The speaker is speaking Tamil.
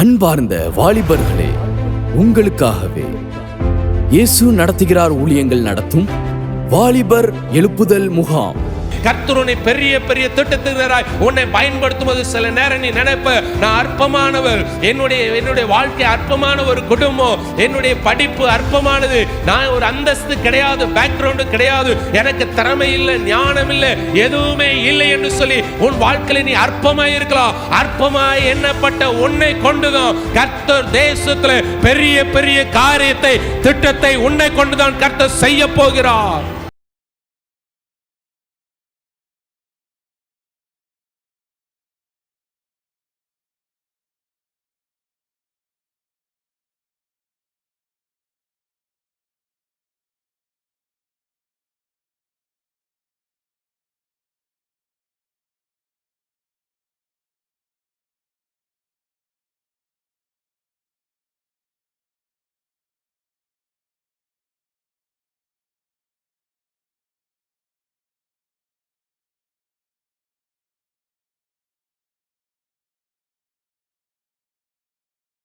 அன்பார்ந்த வாலிபர்களே உங்களுக்காகவே இயேசு நடத்துகிறார் ஊழியங்கள் நடத்தும் வாலிபர் எழுப்புதல் முகாம். கர்த்தர் உன்னை பெரிய பெரிய திட்டத்தினராய் உன்னை பயன்படுத்தும்போது சில நேரம் நீ நினைப்ப நான் அற்பமானவர். என்னுடைய என்னுடைய வாழ்க்கை அற்பமான ஒரு குடும்பம். என்னுடைய படிப்பு அற்பமானது. நான் ஒரு அந்தஸ்து கிடையாது பேக்ரவுண்டு கிடையாது. எனக்கு திறமை இல்லை ஞானம் இல்லை எதுவுமே இல்லை என்று சொல்லி உன் வாழ்க்கையில் நீ அற்பமாய் இருக்கலாம். அற்பமாய் எண்ணப்பட்ட உன்னை கொண்டுதான் கர்த்தர் தேசத்தில் பெரிய பெரிய காரியத்தை திட்டத்தை உன்னை கொண்டுதான் கர்த்தர் செய்ய போகிறார்.